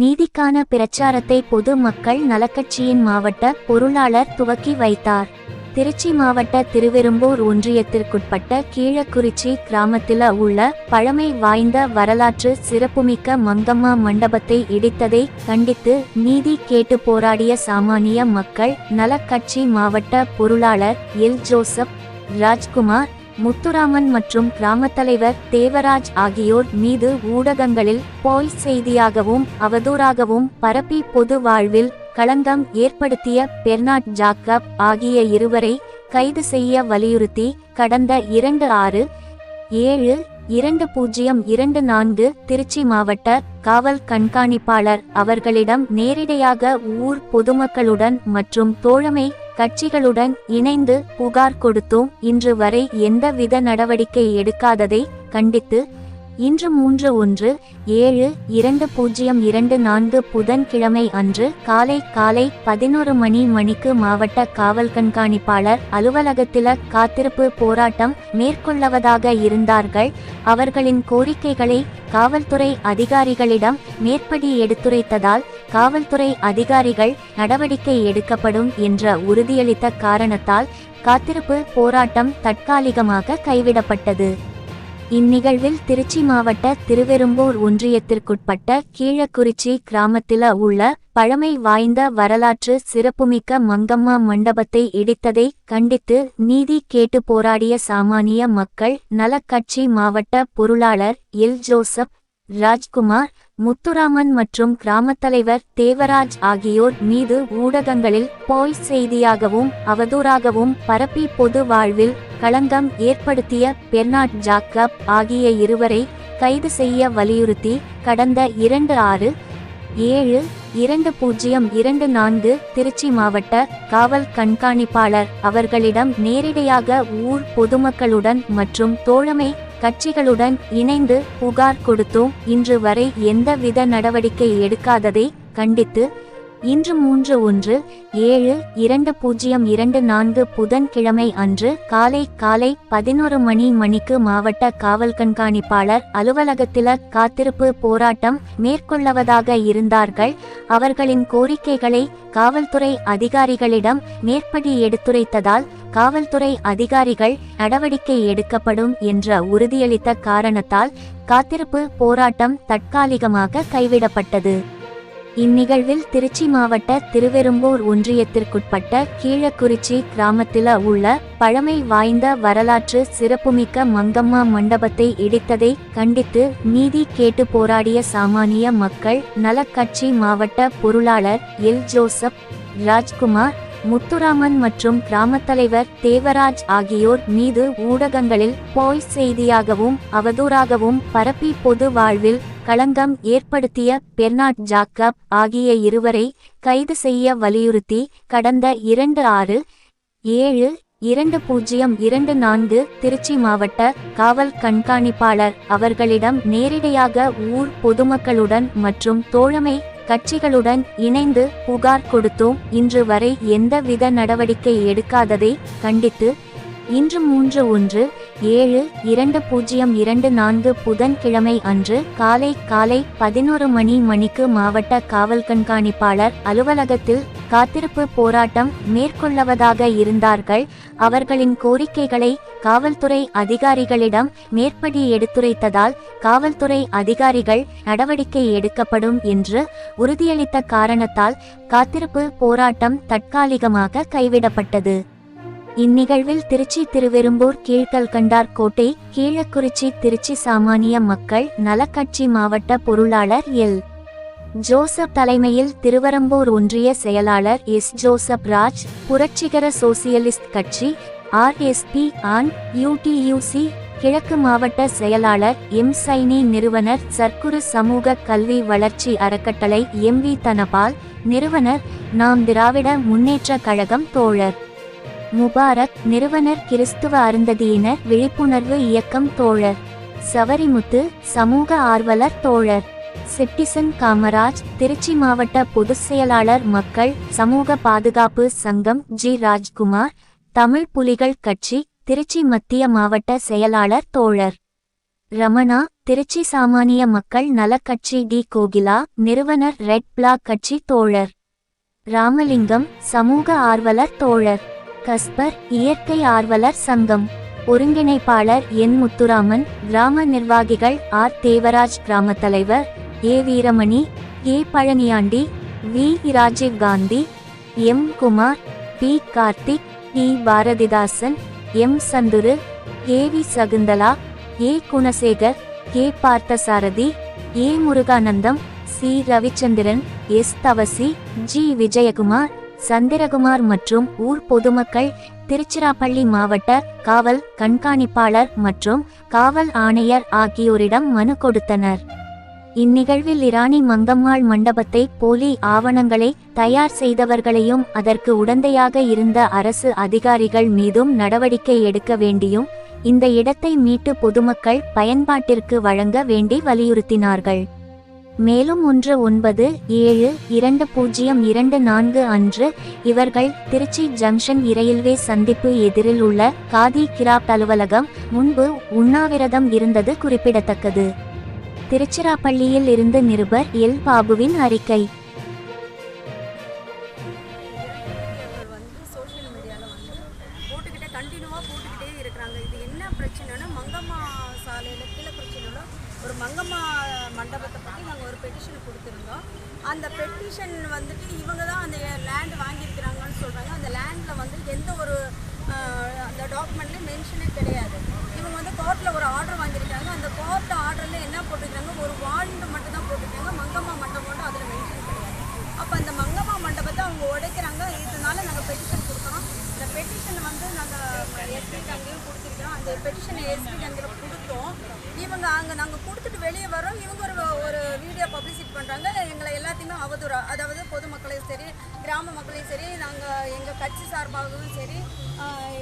நீதிக்கான பிரச்சாரத்தை பொது மக்கள் நலக்கட்சியின் மாவட்ட பொருளாளர் துவக்கி வைத்தார். திருச்சி மாவட்ட திருவெரும்பூர் ஒன்றியத்திற்குட்பட்ட கீழக்குறிச்சி கிராமத்தில் உள்ள பழமை வாய்ந்த வரலாற்று சிறப்புமிக்க மங்கம்மா மண்டபத்தை இடித்ததை கண்டித்து நீதி கேட்டு போராடிய சாமானிய மக்கள் நலக்கட்சி மாவட்ட பொருளாளர் எல். ஜோசப் ராஜ்குமார் முத்துராமன் மற்றும் கிராமத் தலைவர் தேவராஜ் ஆகியோர் மீது ஊடகங்களில் போய் செய்தியாகவும் அவதூறாகவும் பரப்பி பொது வாழ்வில் களங்கம் ஏற்படுத்திய பெர்னாட் ஜாக்கப் ஆகிய இருவரை கைது செய்ய வலியுறுத்தி கடந்த இரண்டு ஆறு ஏழு இரண்டு பூஜ்ஜியம் இரண்டு நான்கு திருச்சி மாவட்ட காவல் கண்காணிப்பாளர் அவர்களிடம் நேரிடையாக ஊர் பொதுமக்களுடன் மற்றும் தோழமை கட்சிகளுடன் இணைந்து புகார் கொடுத்தோம். இன்று வரை எந்தவித நடவடிக்கை எடுக்காததை கண்டித்து இன்று மூன்று ஒன்று ஏழு இரண்டு பூஜ்ஜியம் இரண்டு நான்கு புதன்கிழமை அன்று காலை காலை பதினோரு மணி மணிக்கு மாவட்ட காவல் கண்காணிப்பாளர் அலுவலகத்தில காத்திருப்பு போராட்டம் மேற்கொள்ளவதாக இருந்தார்கள். அவர்களின் கோரிக்கைகளை காவல்துறை அதிகாரிகளிடம் மேற்படி எடுத்துரைத்ததால் காவல்துறை அதிகாரிகள் நடவடிக்கை எடுக்கப்படும் என்ற உறுதியளித்த காரணத்தால் காத்திருப்பு போராட்டம் தற்காலிகமாக கைவிடப்பட்டது. இந்நிகழ்வில் திருச்சி மாவட்ட திருவெரும்பூர் ஒன்றியத்திற்குட்பட்ட கீழக்குறிச்சி கிராமத்தில் உள்ள பழமை வாய்ந்த வரலாற்று சிறப்புமிக்க மங்கம்மா மண்டபத்தை இடித்ததை கண்டித்து நீதி கேட்டு போராடிய சாமானிய மக்கள் நலக்கட்சி மாவட்ட பொருளாளர் எல். ஜோசப் ராஜ்குமார் முத்துராமன் மற்றும் கிராமத்தலைவர் தேவராஜ் ஆகியோர் மீது ஊடகங்களில் போய் செய்தியாகவும் அவதூறாகவும் பரப்பி பொது வாழ்வில் களங்கம் ஏற்படுத்திய பெர்னாட் ஜாக்கப் ஆகிய இருவரை கைது செய்ய வலியுறுத்தி கடந்த இரண்டு ஆறு ஏழு இரண்டு பூஜ்ஜியம் இரண்டு நான்கு திருச்சி மாவட்ட காவல் கண்காணிப்பாளர் அவர்களிடம் நேரிடையாக ஊர் பொதுமக்களுடன் மற்றும் தோழமை கட்சிகளுடன் இணைந்து புகார் கொடுத்தோம். இன்று வரை எந்தவித நடவடிக்கை எடுக்காததை கண்டித்து இன்று மூன்று ஒன்று ஏழு இரண்டு பூஜ்ஜியம் இரண்டு நான்கு புதன்கிழமை அன்று காலை காலை பதினோரு மணி மணிக்கு மாவட்ட காவல் கண்காணிப்பாளர் அலுவலகத்தில காத்திருப்பு போராட்டம் மேற்கொள்ளவதாக இருந்தார்கள். அவர்களின் கோரிக்கைகளை காவல்துறை அதிகாரிகளிடம் மேற்படி எடுத்துரைத்ததால் காவல்துறை அதிகாரிகள் நடவடிக்கை எடுக்கப்படும் என்ற உறுதியளித்த காரணத்தால் காத்திருப்பு போராட்டம் தற்காலிகமாக கைவிடப்பட்டது. இந்நிகழ்வில் திருச்சி மாவட்ட திருவெரும்பூர் ஒன்றியத்திற்குட்பட்ட கீழக்குறிச்சி கிராமத்தில் உள்ள பழமை வாய்ந்த வரலாற்று சிறப்புமிக்க மங்கம்மா மண்டபத்தை இடித்ததை கண்டித்து நீதி கேட்டு போராடிய சாமானிய மக்கள் நலக்கட்சி மாவட்ட பொருளாளர் எல். ஜோசப் ராஜ்குமார் முத்துராமன் மற்றும் கிராமத் தலைவர் தேவராஜ் ஆகியோர் மீது ஊடகங்களில் போய் செய்தியாகவும் அவதூறாகவும் பரப்பி பொது வாழ்வில் களங்கம் ஏற்படுத்திய பெர்னாட் ஜாக்கப் ஆகிய இருவரை கைது செய்ய வலியுறுத்தி கடந்த இரண்டு ஆறு ஏழு இரண்டு பூஜ்ஜியம் இரண்டு நான்கு திருச்சி மாவட்ட காவல் கண்காணிப்பாளர் அவர்களிடம் நேரிடையாக ஊர் பொதுமக்களுடன் மற்றும் தோழமை கட்சிகளுடன் இணைந்து புகார் கொடுத்தோம். இன்று வரை எந்தவித நடவடிக்கை எடுக்காததை கண்டித்து இன்று மூன்று ஒன்று ஏழு இரண்டு பூஜ்ஜியம் இரண்டு நான்கு புதன்கிழமை அன்று காலை காலை பதினோரு மணி மணிக்கு மாவட்ட காவல் கண்காணிப்பாளர் அலுவலகத்தில் காத்திருப்பு போராட்டம் மேற்கொள்ளவதாக இருந்தார்கள். அவர்களின் கோரிக்கைகளை காவல்துறை அதிகாரிகளிடம் மேற்படி எடுத்துரைத்ததால் காவல்துறை அதிகாரிகள் நடவடிக்கை எடுக்கப்படும் என்று உறுதியளித்த காரணத்தால் காத்திருப்பு போராட்டம் தற்காலிகமாக கைவிடப்பட்டது. இந்நிகழ்வில் திருச்சி திருவெரும்பூர் கீழ்கல்கண்டார் கோட்டை கீழக்குறிச்சி திருச்சி சாமானிய மக்கள் நலக்கட்சி மாவட்ட பொருளாளர் எல். ஜோசப் தலைமையில் திருவரம்பூர் ஒன்றிய செயலாளர் எஸ். ஜோசப் ராஜ் புரட்சிகர சோசியலிஸ்ட் கட்சி ஆர்எஸ்பி ஆன் யூடியூசி கிழக்கு மாவட்ட செயலாளர் எம். சைனி நிறுவனர் சர்க்குரு சமூக கல்வி வளர்ச்சி அறக்கட்டளை எம். வி. தனபால் நிறுவனர் நாம் திராவிட முன்னேற்ற கழகம் தோழர் முபாரக் நிறுவனர் கிறிஸ்துவ அருந்ததியினர் விழிப்புணர்வு இயக்கம் தோழர் சவரிமுத்து சமூக ஆர்வலர் தோழர் சிட்டிசன் காமராஜ் திருச்சி மாவட்ட பொதுச் செயலாளர் மக்கள் சமூக பாதுகாப்பு சங்கம் ஜி ராஜ்குமார் தமிழ் புலிகள் கட்சி திருச்சி மத்திய மாவட்ட செயலாளர் தோழர் ரமணா திருச்சி சாமானிய மக்கள் நலக்கட்சி டி கோகிலா நிறுவனர் ரெட் பிளாக் கட்சி தோழர் ராமலிங்கம் சமூக ஆர்வலர் தோழர் கஸ்பர் இயற்கை ஆர்வலர் சங்கம் ஒருங்கிணைப்பாளர் என் முத்துராமன் கிராம நிர்வாகிகள் ஆர் தேவராஜ் கிராம தலைவர் A Veeramani A Palaniyandi V Rajiv Gandhi M Kumar P Karthik E Bharathidasan M Chandru A V Sakunthala A Gunasekar K Parthasarathy A Murugananthan C Ravichandran S Thavasi G Vijayakumar Chandrakumar மற்றும் ஊர் பொதுமக்கள் திருச்சிராப்பள்ளி மாவட்ட காவல் கண்காணிப்பாளர் மற்றும் காவல் ஆணையர் ஆகியோரிடம் மனு கொடுத்தனர். இந்நிகழ்வில் இராணி மங்கம்மாள் மண்டபத்தை போலி ஆவணங்களை தயார் செய்தவர்களையும் அதற்கு உடந்தையாக இருந்த அரசு அதிகாரிகள் மீதும் நடவடிக்கை எடுக்க வேண்டியும் இந்த இடத்தை மீட்டு பொதுமக்கள் பயன்பாட்டிற்கு வழங்க வேண்டி வலியுறுத்தினார்கள். மேலும் ஒன்று ஒன்பது ஏழு இரண்டு பூஜ்ஜியம் இரண்டு நான்கு அன்று இவர்கள் திருச்சி ஜங்ஷன் இரயில்வே சந்திப்பு எதிரில் உள்ள காதி கிராப்ட் அலுவலகம் முன்பு உண்ணாவிரதம் இருந்தது குறிப்பிடத்தக்கது. திருச்சிராப்பள்ளியில் இருந்து நிருபர் எல். பாபுவின் அறிக்கை. வந்து சோஷியல் மீடியாவில் வந்து போட்டுக்கிட்டே கண்டினியூவாக போட்டுக்கிட்டே இருக்கிறாங்க. இது என்ன பிரச்சனைனா மங்கம்மா சாலையில் ஒரு மங்கம்மா மண்டபத்தை பற்றி நாங்கள் ஒரு பெட்டிஷன் கொடுத்துருந்தோம். அந்த பெட்டிஷன் வந்துட்டு இவங்க தான் அந்த லேண்ட் வாங்கியிருக்கிறாங்கன்னு சொல்கிறாங்க அந்த லேண்டில் வந்து எந்த ஒரு அந்த டாக்குமெண்ட்லேயும் மென்ஷனே கிடையாது. இவங்க வந்து கோர்ட்டில் ஒரு ஆர்டர் வாங்கியிருக்காங்க. அந்த கோர்ட் ஆர்டரில் என்ன போட்டிருக்காங்க? ஒரு வார்டு மட்டும் தான் போட்டிருக்காங்க. மங்கம்மா மண்டபம் அதில் மென்ஷன் கிடையாது. அப்போ அந்த மங்கம்மா மண்டபத்தை அவங்க உடைக்கிறாங்க. இதனால நாங்கள் பெட்டிஷன் கொடுக்குறோம். இந்த பெட்டிஷன் வந்து நாங்கள் எஸ்பி அங்கேயும் கொடுத்துருக்கிறோம். அந்த பெட்டிஷனை எஸ்பி அங்கே கொடுத்தோம் இவங்க அங்கே நாங்கள் கொடுத்துட்டு வெளியே வரோம் இவங்க ஒரு ஒரு வீடியோ பப்ளிசிட் பண்ணுறாங்க எங்களை எல்லாத்தையுமே அவதூறா அதாவது பொதுமக்களையும் சரி கிராம மக்களையும் சரி நாங்கள் எங்கள் கட்சி சார்பாகவும் சரி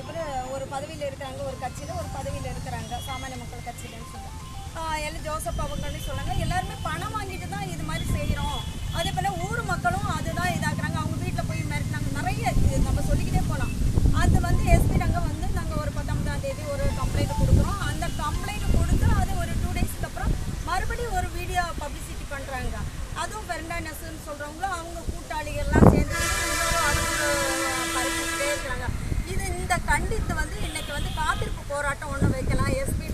இவர் ஒரு பதவியில் இருக்கிறாங்க. ஒரு கட்சியில் ஒரு பதவியில் இருக்கிறாங்க. சாமானிய மக்கள் கட்சியிலன்னு சொல்லி எல்லாம் ஜோசப் அவங்கன்னு சொன்னாங்க எல்லாருமே பணம் வாங்கிட்டு தான் இது மாதிரி செய்கிறோம் அதே போல் ஊர் மக்களும் அதுதான் இதாக்குறாங்க அவங்க வீட்டில் போய் மிரட்டினாங்க நிறைய இது நம்ம சொல்லிக்கிட்டே போகலாம் அது வந்து எஸ்பி நாங்கள் வந்து நாங்கள் ஒரு பத்தொன்பதாம் தேதி ஒரு கம்ப்ளைண்ட் கொடுக்குறோம் அந்த கம்ப்ளைண்ட் கொடுத்து அது ஒரு டூ டேஸ்க்கு அப்புறம் மறுபடியும் ஒரு வீடியோ பப்ளிசிட்டி பண்ணுறாங்க அதுவும் பெர்னானஸ்ன்னு சொல்கிறவங்களும் அவங்க கூட்டாளிகள்லாம் சேர்ந்து இன்னொரு அதுக்கு பரப்பிக்கிட்டே இருக்கிறாங்க இது இந்த கண்டித்து வந்து இன்னைக்கு வந்து காத்திருப்பு போராட்டம் ஒன்று வைக்கலாம் எஸ்பி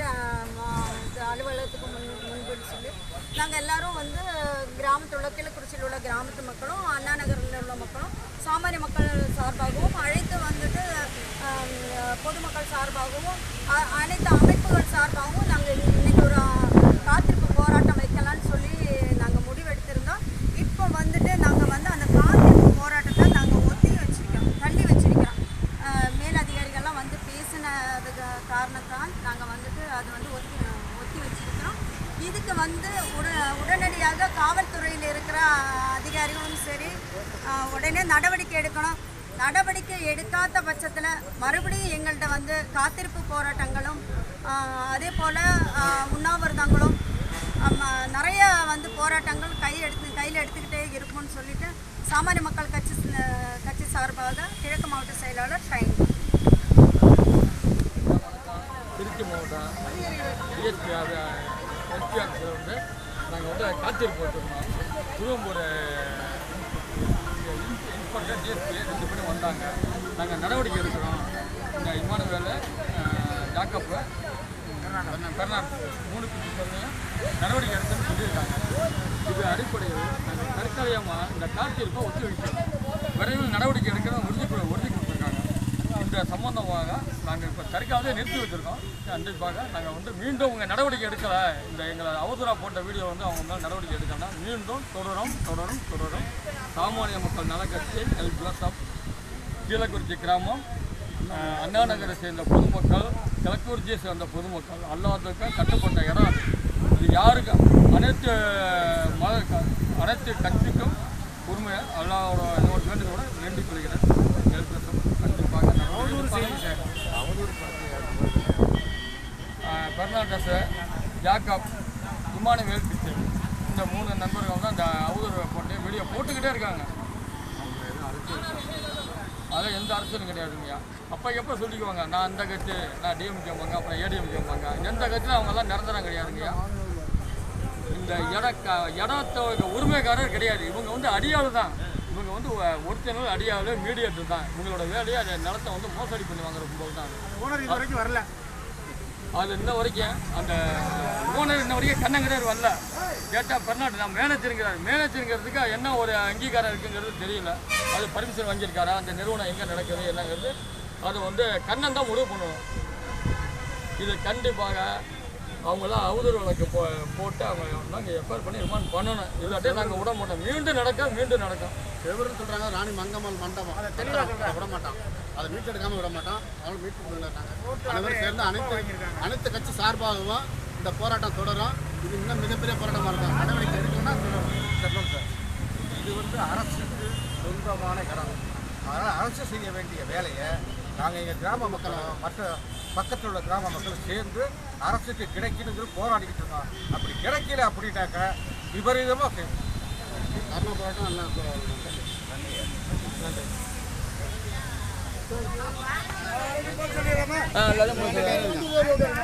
அலுவலகத்துக்கு முன் முன்புன்னு சொல்லி நாங்கள் எல்லாரும் வந்து கிராமத்தில் உள்ள கிழக்குறிச்சியில் உள்ள கிராமத்து மக்களும் அண்ணா நகரில் உள்ள மக்களும் சாமானிய மக்கள் சார்பாகவும் அழைத்து வந்துட்டு பொதுமக்கள் சார்பாகவும் அ- அனைத்து அமைப்புகள் சார்பாகவும் நாங்கள் இன்னைக்கு ஒரு காத்திருப்பு போராட்டம் வைக்கலாம்னு சொல்லி நாங்கள் முடிவெடுத்திருந்தோம் இப்போ வந்துட்டு நாங்கள் வந்து அந்த காத்திருப்பு போராட்டத்தை நாங்கள் ஒத்தி வச்சிருக்கோம் தள்ளி வச்சிருக்கிறோம் அஹ் மேலதிகாரிகள்லாம் வந்து பேசினதுக்கு காரணத்தால் நாங்கள் வந்துட்டு அது வந்து ஒத்தி ஒத்தி வச்சிருக்கிறோம் இதுக்கு வந்து உட உடனடியாக காவல்துறையில் இருக்கிற அதிகாரிகளும் சரி அஹ் உடனே நடவடிக்கை எடுக்கணும் நடவடிக்கை எடுக்காத பட்சத்தில் மறுபடியும் எங்கள்கிட்ட வந்து காத்திருப்பு போராட்டங்களும் அதே போல் உண்ணாவிரதங்களும் நிறைய வந்து போராட்டங்கள் கை எடுத்து கையில் எடுத்துக்கிட்டே இருக்கும்னு சொல்லிட்டு சாமானிய மக்கள் கட்சி கட்சி சார்பாக கிழக்கு மாவட்ட செயலாளர் ஷைன். திருச்சி மாவட்டம் டிஎஸ்பி எஸ்பி ஆஃபீஸில் வந்து நாங்கள் வந்து காத்திருப்பு வச்சுருந்தோம் திருவம்பூர் இன்ஸ்பெக்டர் டிஎஸ்பி ரெண்டு பேரும் வந்தாங்க நாங்கள் நடவடிக்கை எடுக்கிறோம் இந்த இமானுவேல் ஜாக்கப்பு பெர்னாட் மூணு பேரும் நடவடிக்கை எடுக்கணும்னு சொல்லியிருக்காங்க இது அடிப்படையில் நாங்கள் தற்காலிகமாக இந்த காத்திருப்பை ஒத்தி வைக்கிறோம் விரைவில் நடவடிக்கை எடுக்கிறோம் இந்த சம்பந்தமாக நாங்கள் இப்போ தற்காலிக நிறுத்தி வச்சுருக்கோம். கண்டிப்பாக நாங்கள் வந்து மீண்டும் உங்கள் நடவடிக்கை எடுக்கலை. இந்த எங்களை அவசரா போட்ட வீடியோ வந்து அவங்க மேலே நடவடிக்கை எடுக்கலைன்னா மீண்டும் தொடரும் தொடரும் தொடரும். சாமானிய மக்கள் நலக்கட்சி எல் பிளஸ் ஆஃப் கீழக்குறிச்சி கிராமம் அண்ணா நகரை சேர்ந்த பொதுமக்கள் கிழக்குறிச்சியை சேர்ந்த பொதுமக்கள் எல்லாத்துக்கும் கட்டுப்பட்ட இடம் அது. இது யாருக்கு? அனைத்து மத அனைத்து கட்சிக்கும் உரிமையை அல்லாவோட இதோட வேண்டுகோட வேண்டிக் கொள்கிறேன். எல் செய்தி சார். கண்டிப்பாக நடவடிக்கை எடுப்பாங்க. ஜாக்கப் இமானுவேல் பிச்சு. இந்த மூணு நண்பர்கள் தான் இந்த அவதூறு போட்டு வீடியோ போட்டுக்கிட்டே இருக்காங்க. அதில் எந்த அரசியலும் கிடையாதுங்கய்யா அப்போ எப்போ சொல்லிக்குவாங்க? நான் அந்த கட்சி நான் டிஎம்கே வாங்க அப்புறம் ஏடிஎம்கே வாங்க. எந்த கட்சியிலும் அவங்கெல்லாம் நிரந்தரம் கிடையாதுங்கய்யா இந்த இட க- உரிமைக்காரர் கிடையாது. இவங்க வந்து அடியாள் தான் இவங்க வந்து ஒரிஜினல் அடியாள் மீடியேட்டர் தான். இவங்களோட வேலையை அந்த நிலத்தை வந்து மோசடி பண்ணி வாங்குற கும்பல் தான். ஓனர் இது வரைக்கும் வரல. அது இன்ன வரைக்கும் அந்த ஓனர் இன்ன வரைக்கும் கண்ணங்கிடார் வரல. கேட்டால் பெர்னாட் நான் மேனேஜருங்கிறார். மேனேஜருங்கிறதுக்கு என்ன ஒரு அங்கீகாரம் இருக்குங்கிறது தெரியல. அது பர்மிஷன் வாங்கியிருக்காரா? அந்த நிறுவனம் எங்கே நடக்குது என்னங்கிறது அது வந்து கண்ணன் தான் முடிவு பண்ணணும் இது கண்டிப்பாக அவங்களாம் அவதூறு வழக்கு போ போட்டு அவங்க நாங்கள் எஃப்ஐஆர் பண்ணி ரிமாண்ட் பண்ணணும். இல்லாட்டே நாங்கள் விட மாட்டோம். மீண்டும் நடக்கும் மீண்டும் நடக்கும். எவருன்னு சொல்றாங்க ராணி மங்கம்மாள் மண்டபம். அதை தெளிவாக விட மாட்டோம் அதை மீட்டெடுக்காம விட மாட்டோம் அவங்க மீட்டு கொண்டாங்க அனைவரும் சேர்ந்து அனைத்து அனைத்து கட்சி சார்பாகவும் இந்த போராட்டம் தொடரும். இது இன்னும் மிகப்பெரிய போராட்டமாக இருக்கும் நடவடிக்கை எடுக்கணும்னா செல்வம் சார். இது வந்து அரசுக்கு சொந்தமான இடம். அதனால் அரசு செய்ய வேண்டிய வேலையை நாங்கள் எங்கள் கிராம மக்கள் மற்ற பக்கத்தில் உள்ள கிராம மக்கள் சேர்ந்து அரசுக்கு கிடைக்கணுங்கிற போராடிக்கிட்டு இருக்கோம். அப்படி கிடைக்கல அப்படின்னாக்கா விபரீதமாக செய்யும் கர்ண போராட்டம் நல்லா எல்லாரும்